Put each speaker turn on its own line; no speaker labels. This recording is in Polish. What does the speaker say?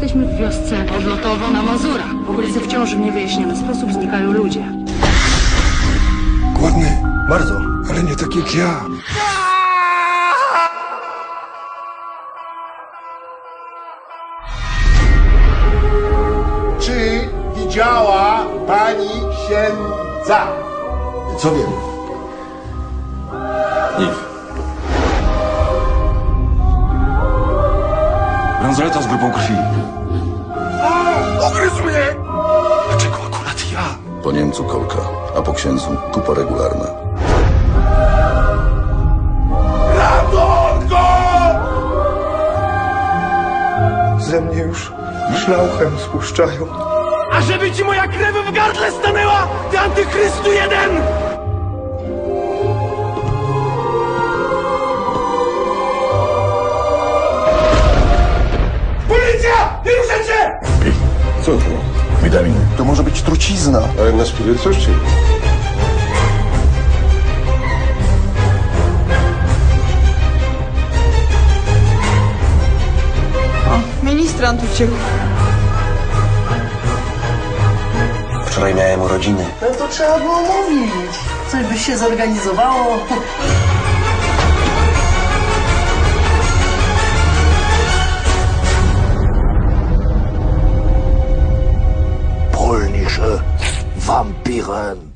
Jesteśmy w wiosce odlotowo na Mazurach. W okolicy wciąż w niewyjaśniony sposób znikają ludzie.
Głodny,
Bardzo.
ale nie tak jak ja.
Czy widziała pani księdza?
Co wiem?
Nic. Bransoleta z grupą krwi.
Ugryzł mnie! Dlaczego akurat ja?
Po Niemcu kolka, a po księdzu kupa regularna.
Ratunku!
Ze mnie już szlauchem spuszczają.
A żeby ci moja krew w gardle stanęła, ty antychrystu jeden!
Co to? Witaminy.
To może być trucizna.
Ale na spiryt coś czy?
Ministrant uciekł.
Wczoraj miałem urodziny.
No to trzeba było mówić. Coś by się zorganizowało.
Englische Vampiren.